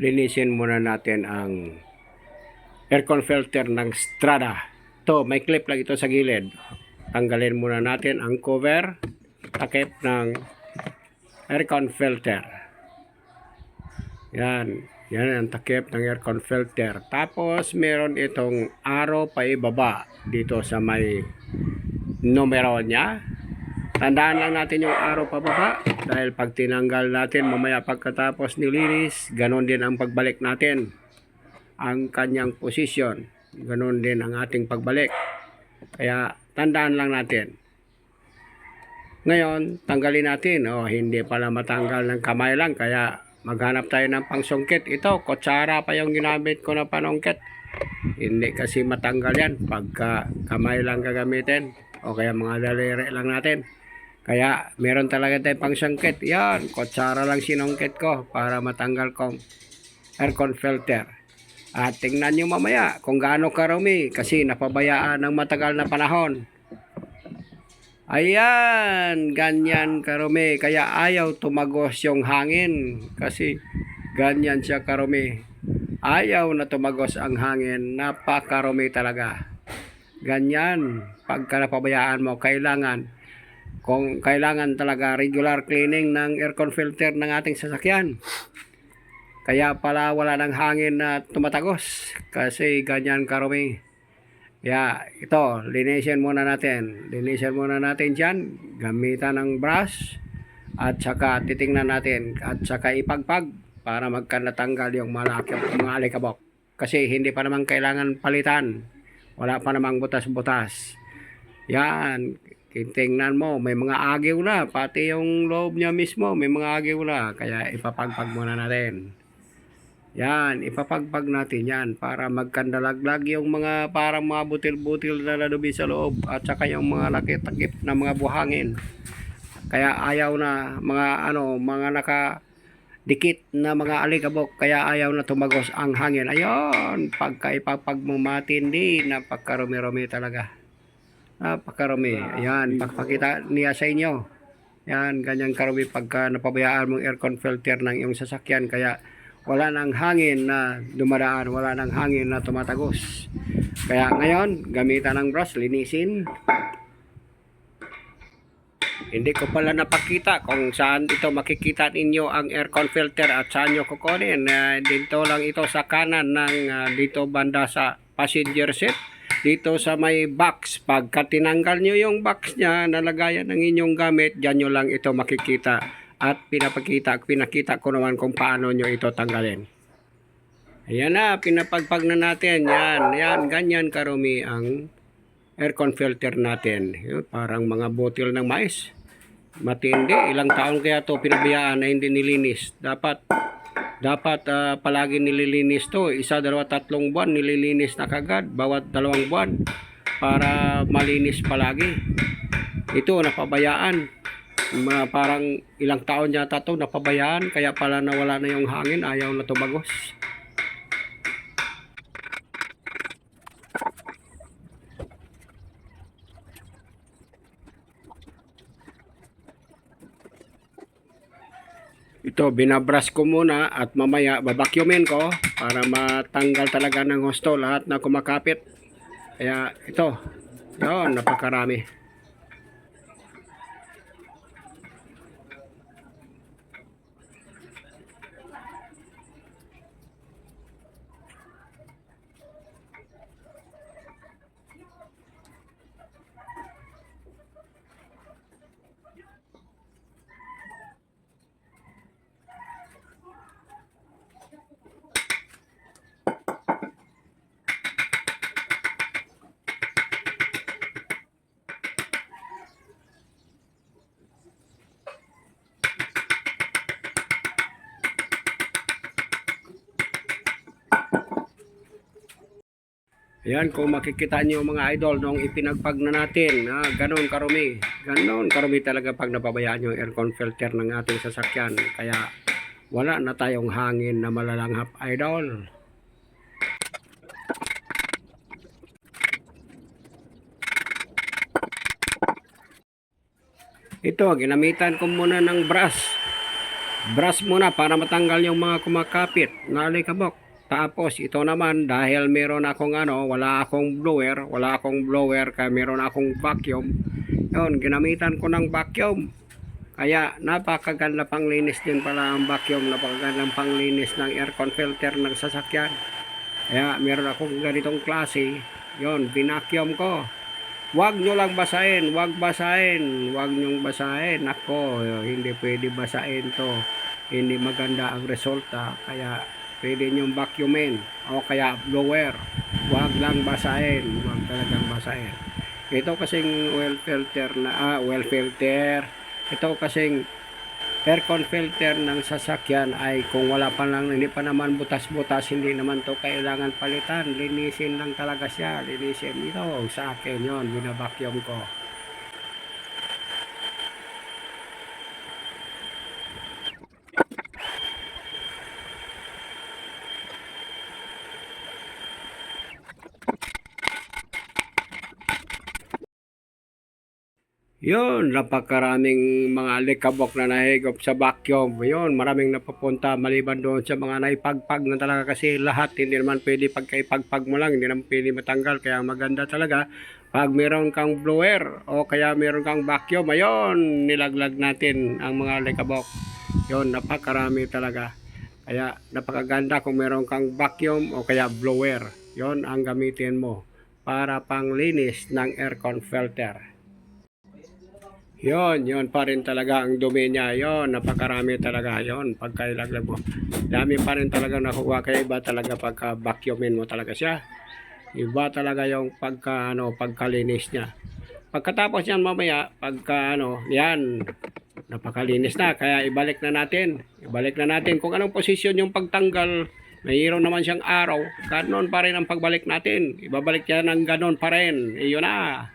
linisin muna natin ang aircon filter ng Strada. To, may clip lang ito sa gilid. Tanggalin muna natin ang cover, takip ng aircon filter. Yan. Yan ang takip ng aircon filter. Tapos, meron itong arrow pa ibaba dito sa may numero niya. Tandaan lang natin yung arrow pababa dahil pag tinanggal natin mamaya pagkatapos nilinis, ganon din ang pagbalik natin ang kanyang posisyon. Ganon din ang ating pagbalik. Kaya tandaan lang natin. Ngayon, tanggalin natin. O, hindi pala matanggal ng kamay lang. Kaya maghanap tayo ng pangsungkit. Ito, kutsara pa yung ginamit ko na panungkit. Hindi kasi matanggal yan pagka kamay lang gagamitin. O kaya mga daliri lang natin. Kaya meron talaga tayong pangsungkit. Yan, kutsara lang sinungkit ko para matanggal kong aircon filter. At tingnan nyo mamaya kung gaano karumi kasi napabayaan ng matagal na panahon. Ayan, ganyan karumi. Kaya ayaw tumagos yung hangin kasi ganyan siya karumi. Ayaw na tumagos ang hangin. Napakarumi talaga. Ganyan. Pagka napabayaan mo, kailangan kung kailangan talaga regular cleaning ng aircon filter ng ating sasakyan. Kaya pala wala ng hangin na tumatagos kasi ganyan karumi. Kaya ito, linisin muna natin. Linisin muna natin dyan. Gamitan ng brush. At saka titingnan natin. At saka ipagpag para magkanatanggal yung malaki, mga alikabok. Kasi hindi pa naman kailangan palitan. Wala pa namang butas-butas. Yan. Tingnan mo, may mga agiw na. Pati yung loob niya mismo, may mga agiw na. Kaya ipapagpag muna natin. Yan, ipapagpag natin yan para magkandalaglag yung mga parang mga butil-butil na lalubi sa loob at saka yung mga laki-takip na mga buhangin. Kaya ayaw na mga ano, mga naka dikit na mga alikabok kaya ayaw na tumagos ang hangin. Ayun, pagka ipapag mo matindi, napakaromi-romi talaga. Napakarami. Ayan, pagpakita niya sa inyo. Yan, ganyan karumi pagka napabayaan mong aircon filter ng iyong sasakyan. Kaya wala nang hangin na dumaraan, wala nang hangin na tumatagos. Kaya ngayon, gamitan ng brush, linisin. Hindi ko pala napakita kung saan ito makikita ninyo ang aircon filter at saan nyo kukunin. Uh, dito lang ito sa kanan ng ah, dito banda sa passenger seat. Dito sa may box. Pagka tinanggal nyo yung box niya, nalagayan ng inyong gamit, dyan nyo lang ito makikita. At pinapakita, pinakita ko naman kung paano nyo ito tanggalin. Ayan na, pinapagpag na natin. Yan, yan, ganyan karumi ang aircon filter natin. Yun, parang mga botil ng mais. Matindi, ilang taon kaya to pinabayaan na hindi nilinis. Dapat dapat ah, palagi nililinis to. Isa, dalawa, tatlong buwan nililinis na kagad bawat dalawang buwan para malinis palagi. Ito napabayaan. Ma, parang ilang taon yata to napabayaan kaya pala nawala na yung hangin, ayaw na tumagos. Ito, binabrush ko muna at mamaya babakyumin ko para matanggal talaga ng husto lahat na kumakapit. Kaya ito, yun, napakarami. Ayan, kung makikita niyo mga idol nung ipinagpag na natin, ah, ganon karumi. Ganon karumi talaga pag napabayaan yung aircon filter ng ating sasakyan. Kaya wala na tayong hangin na malalanghap idol. Ito, ginamitan ko muna ng brush. brush muna para matanggal yung mga kumakapit na alikabok. Tapos ito naman dahil meron akong ano, wala akong blower, wala akong blower kaya meron akong vacuum. Yun, ginamitan ko ng vacuum. Kaya napakaganda panglinis din pala ang vacuum, napakagandang panglinis ng aircon filter ng sasakyan. Kaya meron akong ganitong klase. Yon, binacuum ko. Huwag nyo lang basahin, huwag basahin, huwag nyong basahin. Ako, hindi pwede basahin to. Hindi maganda ang resulta. Kaya pwede nyong vacuumin o kaya blower. Huwag lang basahin, huwag talagang basahin. Ito kasing oil filter na, ah, oil filter. Ito kasing aircon filter ng sasakyan ay kung wala pa lang, hindi pa naman butas-butas, hindi naman to kailangan palitan. Linisin lang talaga siya. Linisin. Ito, sa akin yon binabakyum ko. Yun, napakaraming mga likabok na nahigop sa vacuum. Yun, maraming napapunta maliban doon sa mga naipagpag na talaga kasi lahat hindi naman pwede pagkaipagpag mo lang, hindi naman pwede matanggal. Kaya maganda talaga pag meron kang blower o kaya meron kang vacuum, ayun, nilaglag natin ang mga likabok. Yun, napakarami talaga. Kaya napakaganda kung meron kang vacuum o kaya blower. Yun ang gamitin mo para panglinis ng aircon filter. Yon, yon pa rin talaga ang dumi niya. Yon, napakarami talaga. Yon, pagkailaglag mo. Dami pa rin talaga nakuha. Kaya iba talaga pagka vacuumin mo talaga siya. Iba talaga yung pagka, ano, pagkalinis niya. Pagkatapos yan mamaya, pagka ano, yan, napakalinis na. Kaya ibalik na natin. Ibalik na natin kung anong posisyon yung pagtanggal. Mayroon naman siyang araw. Ganon pa rin ang pagbalik natin. Ibabalik yan ng ganon pa rin. Iyon na.